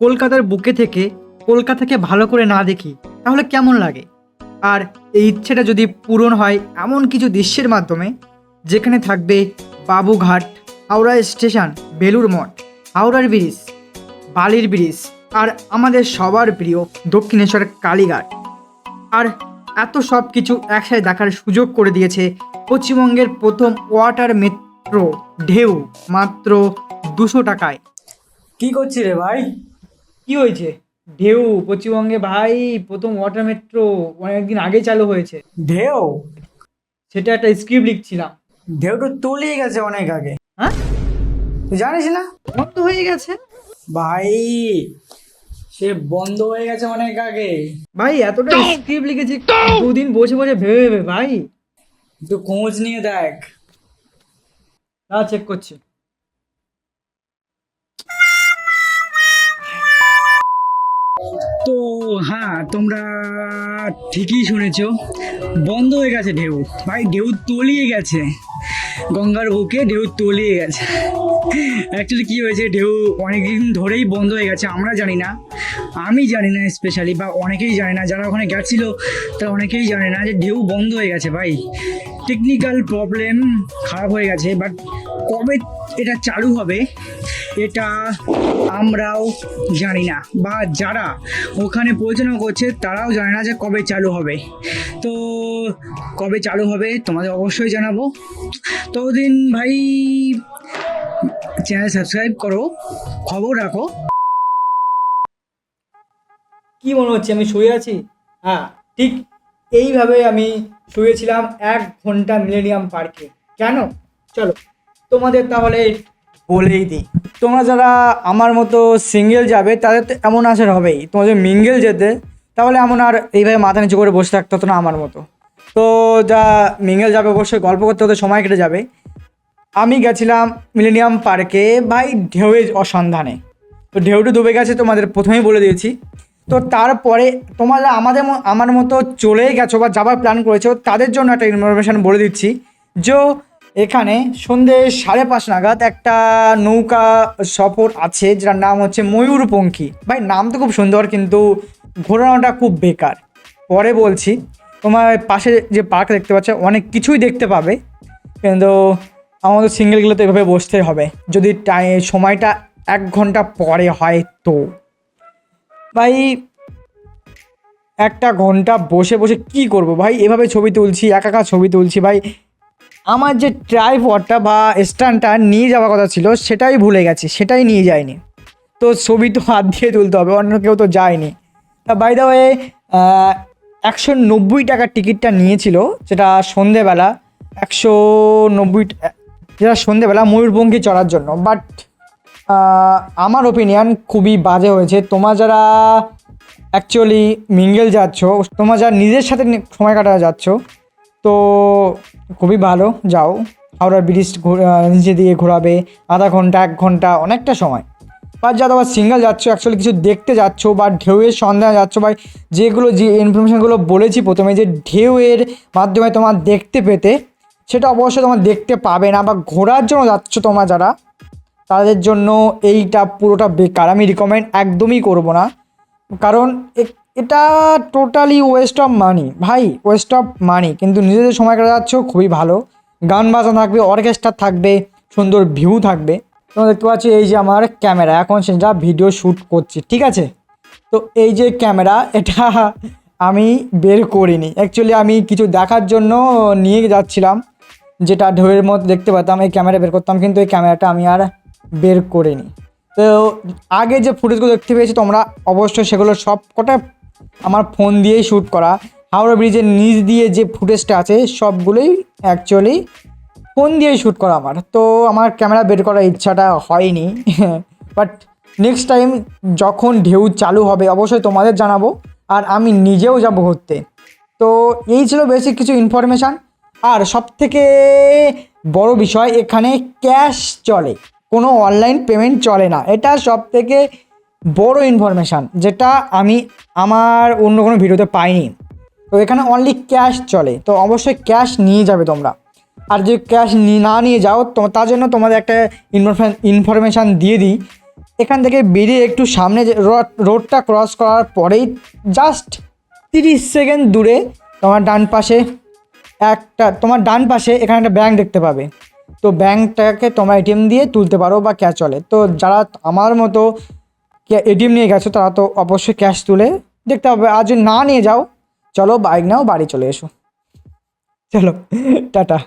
কলকাতার বুকে থেকে কলকাতাকে ভালো করে না দেখি, তাহলে কেমন লাগে? আর এই ইচ্ছেটা যদি পূরণ হয় এমন কিছু দৃশ্যের মাধ্যমে, যেখানে থাকবে বাবুঘাট, হাওড়া স্টেশন বেলুর মঠ, হাওড়ার ব্রিজ, বালির ব্রিজ, আর আমাদের সবার প্রিয় দক্ষিণেশ্বর কালীঘাট। আর এত সব কিছু একসাথে দেখার সুযোগ করে দিয়েছে পশ্চিমবঙ্গের প্রথম ওয়াটার মেট্রো ঢেউ, মাত্র দুশো টাকায়। কি করছি রে ভাই? কি হয়েছে? ঢেউ পশ্চিমবঙ্গে ভাই প্রথম ওয়াটার মেট্রো অনেকদিন আগে চালু হয়েছে। ঢেউ? সেটা একটা স্ক্রিপ্ট লিখছিলাম। ঢেউ তো তলিয়ে গেছে অনেক আগে। হ্যাঁ? তুই জানিস না? বন্ধ হয়ে গেছে। ভাই সে বন্ধ হয়ে গেছে অনেক আগে। ভাই এতটা স্ক্রিপ্ট লিখেছি দুদিন বসে বসে ভেবে ভেবে ভাই। তুই খোঁজ নিয়ে দেখ। না চেক করছি। তো হ্যাঁ তোমরা ঠিকই শুনেছ। বন্ধ হয়ে গেছে ঢেউ। ভাই, ঢেউ তলিয়ে গেছে। গঙ্গার বুকে ঢেউ তলিয়ে গেছে। অ্যাকচুয়ালি কী হয়েছে, ঢেউ অনেকদিন ধরেই বন্ধ হয়ে গেছে, আমরা জানি না। আমি জানি না স্পেশালি বা অনেকেই জানে না। যারা ওখানে গেছিল, তারা অনেকেই জানে না যে ঢেউ বন্ধ হয়ে গেছে, ভাই। টেকনিক্যাল প্রবলেম খারাপ হয়ে গেছে বাট কবে এটা চালু হবে এটা আমরাও জানি না। বা যারা ওখানে পরিচালনা করছে, তারাও জানে না যে কবে চালু হবে। তো কবে চালু হবে, তোমাদের অবশ্যই জানাব। ততদিন ভাই, চ্যানেল সাবস্ক্রাইব করো, খবর রাখো। কি মনে হচ্ছে, আমি শুয়ে আছি? হ্যাঁ ঠিক এইভাবে আমি শুয়েছিলাম এক ঘণ্টা মিলেনিয়াম পার্কে কেন চলো, তোমাদের তাহলে বলেই দিই। তোমরা যারা আমার মতো সিঙ্গেল যাবে, তাদের তো এমন আসার হবেই। তোমাদের মিঙ্গেল যেতে, তাহলে এমন আর এইভাবে মাথা নিচু করে বসে থাকতে হতো না আমার মতো। তো যা মিঙ্গেল যাবে, অবশ্যই গল্প করতে হতে সময় কেটে যাবে। আমি গেছিলাম মিলেনিয়াম পার্কে ভাই ঢেউয়ের অসন্ধানে তো ঢেউটা ডুবে গেছে, তোমাদের প্রথমেই বলে দিয়েছি। তো তারপরে তোমরা আমাদের আমার মতো চলেই গেছো বা যাবার প্ল্যান করেছ, তাদের জন্য একটা ইনফরমেশান বলে দিচ্ছি। যে এখানে সন্ধে সাড়ে পাঁচ নাগাদ একটা নৌকা সফর আছে, যেটার নাম হচ্ছে ময়ূরপঙ্খী। ভাই, নাম তো খুব সুন্দর, কিন্তু ঘোরানোটা খুব বেকার। পরে বলছি, তোমার পাশে যে পার্ক দেখতে পাচ্ছ, অনেক কিছুই দেখতে পাবে, কিন্তু আমাদের সিঙ্গেলগুলো তো এভাবে বসতে হবে। যদি টাই, সময়টা এক ঘণ্টা পরে হয় তো। ভাই, একটা ঘণ্টা বসে বসে কি করব? ভাই, এভাবে ছবি তুলছি, একা একা ছবি তুলছি, ভাই। আমার যে ট্রাইপডটা বা স্ট্যান্ডটা নিয়ে যাওয়ার কথা ছিল, সেটাই ভুলে গেছি, সেটাই নিয়ে যায়নি তো ছবি তো হাত দিয়ে তুলতে হবে, অন্য কেউ তো যায়নি। তা বাই দা ওয়ে একশো নব্বই টাকার টিকিটটা নিয়েছিল, যেটা সন্ধেবেলা, একশো নব্বই, যেটা সন্ধেবেলা ময়ূরপঙ্খী চড়ার জন্য। বাট আমার ওপিনিয়ন খুবই বাজে হয়েছে। তোমার যারা অ্যাকচুয়ালি মিঙ্গেল যাচ্ছ, তোমার যারা নিজের সাথে সময় কাটাতে যাচ্ছ তো খুবই ভালো, যাও। হাওড়ার ব্রিজ নিচে দিয়ে ঘোরাবে, আধা ঘণ্টা, এক ঘণ্টা, অনেকটা সময়। বা যা তোমার সিঙ্গেল যাচ্ছ অ্যাকচুয়ালি কিছু দেখতে যাচ্ছ বা ঢেউয়ের সন্ধানে যাচ্ছ, বা যেগুলো যে ইনফরমেশনগুলো বলেছি প্রথমে, যে ঢেউয়ের মাধ্যমে তোমার দেখতে পেতে, সেটা অবশ্যই তোমার দেখতে পাবে না বা ঘোরার জন্য যাচ্ছ তোমরা যারা, তাদের জন্য এইটা পুরোটা বেকার। আমি রিকমেন্ড একদমই করব না। কারণ এটা টোটালি ওয়েস্ট অফ মানি ভাই ওয়েস্ট অফ মানি কিন্তু নিজেদের সময় কাটাচ্ছ খুবই ভালো। গান বাজানো থাকবে অর্কেস্ট্রা থাকবে, সুন্দর ভিউ থাকবে। তোমরা দেখতে পাচ্ছ, এই যে আমার ক্যামেরা এখন সেটা ভিডিও শ্যুট করছি, ঠিক আছে? তো এই যে ক্যামেরা এটা আমি বের করিনি। অ্যাকচুয়ালি আমি কিছু দেখার জন্য নিয়ে যাচ্ছিলাম, যেটা ঢেউয়ের মতো দেখতে পেতাম এই ক্যামেরা বের করতাম, কিন্তু এই ক্যামেরাটা আমি আর বের করিনি। তো আগে যে ফুটেজগুলো দেখতে পেয়েছি, তোমরা অবশ্যই সেগুলো সব কটা আমার ফোন দিয়েই শ্যুট করা। হাওড়া ব্রিজের নিচ দিয়ে যে ফুটেজটা আছে, সবগুলোই অ্যাকচুয়ালি ফোন দিয়েই শ্যুট করা আমার। তো আমার ক্যামেরা বের করার ইচ্ছাটা হয়নি। বাট নেক্সট টাইম যখন ঢেউ চালু হবে, অবশ্যই তোমাদের জানাব। আর আমি নিজেও যাব ঘুরতে। তো এই ছিল বেসিক কিছু ইনফরমেশান আর সব থেকে বড় বিষয়, এখানে ক্যাশ চলে। কোনো অনলাইন পেমেন্ট চলে না। এটা সব থেকে বড় ইনফরমেশান যেটা আমি আমার অন্য কোনো ভিডিওতে পাইনি। তো এখানে অনলি ক্যাশ চলে। তো অবশ্যই ক্যাশ নিয়ে যাবে তোমরা। আর যে ক্যাশ না নিয়ে যাও, তো তার জন্য তোমাদের একটা ইনফরমেশান ইনফরমেশান দিয়ে দিই। এখান থেকে বেরিয়ে একটু সামনে রোডটা ক্রস করার পরেই জাস্ট তিরিশ সেকেন্ড দূরে তোমার ডান পাশে একটা, তোমার ডান পাশে এখানে একটা ব্যাংক দেখতে পাবে। তো ব্যাংকটাকে তোমার এটিএম দিয়ে তুলতে পারো বা ক্যাশ চলে তো যারা আমার মতো এটিএম নিয়ে গেছো, তারা তো অবশ্যই ক্যাশ তুলে দেখতে হবে। আর যদি না নিয়ে যাও, চলো বাইক নাও, বাড়ি চলে এসো। চলো, টাটা।